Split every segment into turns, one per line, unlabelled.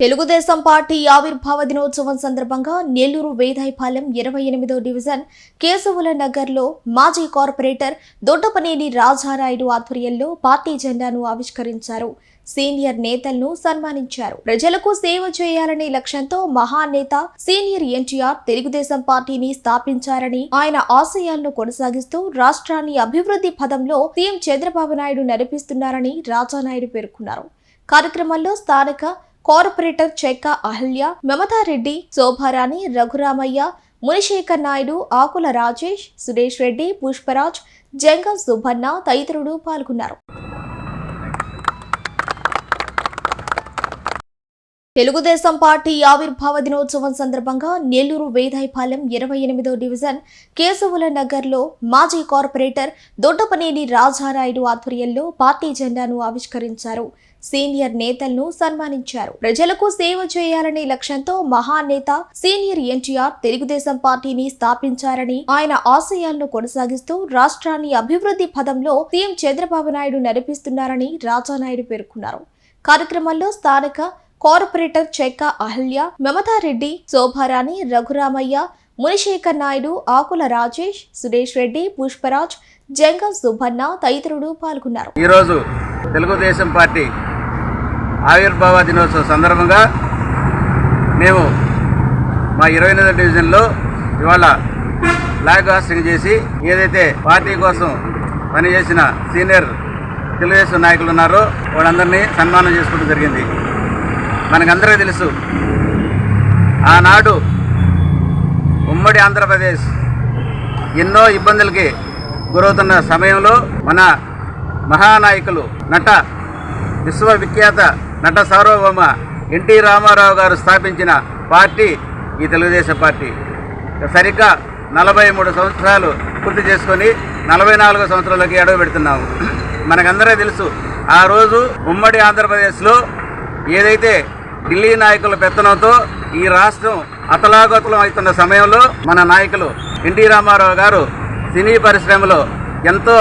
Telugu Desam party ఆవిర్భావ దినోత్సవం సందర్భంగా నెల్లూరు వేదాయపాలెం ఇరవై ఎనిమిదో డివిజన్ కేశవుల నగర్లో మాజీ కార్పొరేటర్ దొడ్డపనేని రాజారాయుడు ఆధ్వర్యంలో పార్టీ జెండాను ఆవిష్కరించారు. సీనియర్ నేతలను సన్మానించారు. ప్రజలకు సేవ చేయాలనే లక్ష్యంతో మహానేత సీనియర్ ఎన్టీఆర్ తెలుగుదేశం పార్టీని స్థాపించారని ఆయన ఆశయాలను కొనసాగిస్తూ రాష్ట్రాన్ని అభివృద్ధి పదంలో సీఎం చంద్రబాబు నాయుడు నడిపిస్తున్నారని రాజానాయుడు పేర్కొన్నారు. కార్యక్రమంలో స్థానిక కార్పొరేటర్ చెక్క అహల్య మమతారెడ్డి శోభారాణి రఘురామయ్య మునిశేఖర్ నాయుడు ఆకుల రాజేష్ సురేష్ రెడ్డి పుష్పరాజ్ జంగం సుబ్బన్న తదితరులు పాల్గొన్నారు. తెలుగుదేశం పార్టీ ఆవిర్భావ దినోత్సవం సందర్భంగా నెల్లూరు వేదాయపాలెం ఇరవై ఎనిమిదో డివిజన్ కేశవుల నగర్లో మాజీ కార్పొరేటర్ దొడ్డపనేని రాజారాయుడు ఆధ్వర్యంలో పార్టీ జెండాను ఆవిష్కరించారు. సీనియర్ నేతలను సన్మానించారు. ప్రజలకు సేవ చేయాలనే లక్ష్యంతో మహానేత సీనియర్ ఎన్టీఆర్ తెలుగుదేశం పార్టీని స్థాపించారని ఆయన ఆశయాలను కొనసాగిస్తూ రాష్ట్రాన్ని అభివృద్ధి పదంలో సీఎం చంద్రబాబు నాయుడు నడిపిస్తున్నారని రాజానాయుడు పేర్కొన్నారు. కార్యక్రమంలో స్థానిక కార్పొరేటర్ చెక్క అహల్య మమతారెడ్డి శోభారాణి రఘురామయ్య మునిశేఖర్ నాయుడు ఆకుల రాజేష్ సురేష్ రెడ్డి పుష్పరాజ్ జంగం సుబ్బన్న తదితరులు పాల్గొన్నారు.
ఈరోజు తెలుగుదేశం పార్టీ ఆవిర్భావ దినోత్సవం సందర్భంగా మేము మా ఇరవై ఎనిమిదో డివిజన్లో ఇవాళ ఫ్లాగ్ హాస్టింగ్ చేసి ఏదైతే పార్టీ కోసం పనిచేసిన సీనియర్ తెలుగుదేశం నాయకులు ఉన్నారో వాళ్ళందరినీ సన్మానం చేసుకోవడం జరిగింది. మనకందరికీ తెలుసు. ఆనాడు ఉమ్మడి ఆంధ్రప్రదేశ్ ఎన్నో ఇబ్బందులకి గురవుతున్న సమయంలో మన మహానాయకులు నట విశ్వవిఖ్యాత నట సార్వభౌమ ఎన్టీ రామారావు గారు స్థాపించిన పార్టీ ఈ తెలుగుదేశం పార్టీ. సరిగ్గా నలభై మూడు సంవత్సరాలు పూర్తి చేసుకొని నలభై నాలుగో సంవత్సరాలకి అడుగు పెడుతున్నాము. మనకందరూ తెలుసు ఆ రోజు ఉమ్మడి ఆంధ్రప్రదేశ్లో ఏదైతే ఢిల్లీ నాయకుల పెత్తనంతో ఈ రాష్ట్రం అతలాగతలం అవుతున్న సమయంలో మన నాయకులు ఎన్టీ రామారావు గారు సినీ పరిశ్రమలో ఎంతో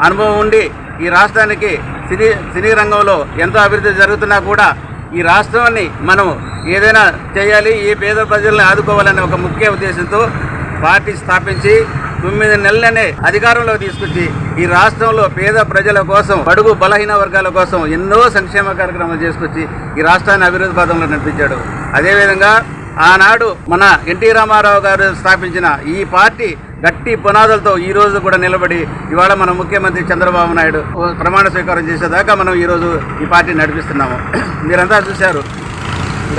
అనుభవం ఉండి ఈ రాష్ట్రానికి సినీ సినీ రంగంలో ఎంతో అభివృద్ధి జరుగుతున్నా కూడా ఈ రాష్ట్రాన్ని మనం ఏదైనా చేయాలి ఈ పేద ప్రజల్ని ఆదుకోవాలనే ఒక ముఖ్య ఉద్దేశంతో పార్టీ స్థాపించి తొమ్మిది నెలలనే అధికారంలో తీసుకొచ్చి ఈ రాష్ట్రంలో పేద ప్రజల కోసం బడుగు బలహీన వర్గాల కోసం ఎన్నో సంక్షేమ కార్యక్రమాలు చేసుకొచ్చి ఈ రాష్ట్రాన్ని అభివృద్ధి పదంలో నడిపించాడు. అదేవిధంగా ఆనాడు మన ఎన్టీ రామారావు గారు స్థాపించిన ఈ పార్టీ గట్టి పునాదులతో ఈ రోజు కూడా నిలబడి ఇవాళ మన ముఖ్యమంత్రి చంద్రబాబు నాయుడు ప్రమాణ స్వీకారం చేసేదాకా మనం ఈరోజు ఈ పార్టీ నడిపిస్తున్నాము. మీరంతా చూశారు.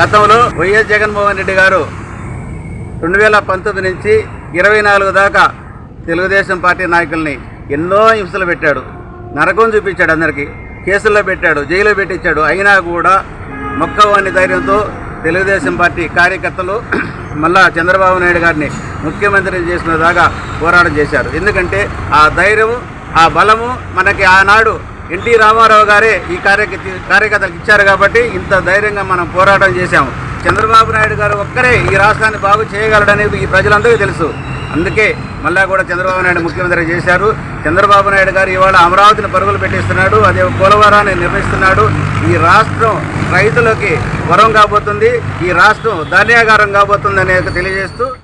గతంలో వైఎస్ జగన్మోహన్ రెడ్డి గారు రెండు వేల పంతొమ్మిది నుంచి ఇరవై నాలుగు దాకా తెలుగుదేశం పార్టీ నాయకుల్ని ఎన్నో హింసలు పెట్టాడు. నరకం చూపించాడు అందరికీ. కేసుల్లో పెట్టాడు జైల్లో పెట్టించాడు. అయినా కూడా మొక్కవాని ధైర్యంతో తెలుగుదేశం పార్టీ కార్యకర్తలు మళ్ళా చంద్రబాబు నాయుడు గారిని ముఖ్యమంత్రిని చేసిన దాకా పోరాటం చేశారు. ఎందుకంటే ఆ ధైర్యము ఆ బలము మనకి ఆనాడు ఎన్టీ రామారావు గారే ఈ కార్యకర్త కార్యకర్తలకు ఇచ్చారు కాబట్టి ఇంత ధైర్యంగా మనం పోరాటం చేశాము. చంద్రబాబు నాయుడు గారు ఒక్కరే ఈ రాష్ట్రాన్ని బాగు చేయగలడనేది ఈ ప్రజలందరికీ తెలుసు. అందుకే మళ్ళా కూడా చంద్రబాబు నాయుడు ముఖ్యమంత్రి చేశారు. చంద్రబాబు నాయుడు గారు ఇవాళ అమరావతిని పరుగులు పెట్టిస్తున్నాడు అదే పోలవరాన్ని నిర్మిస్తున్నాడు. ఈ రాష్ట్రం రైతులకి వరం కాబోతుంది ఈ రాష్ట్రం ధాన్యాగారం కాబోతుంది అనేది తెలియజేస్తూ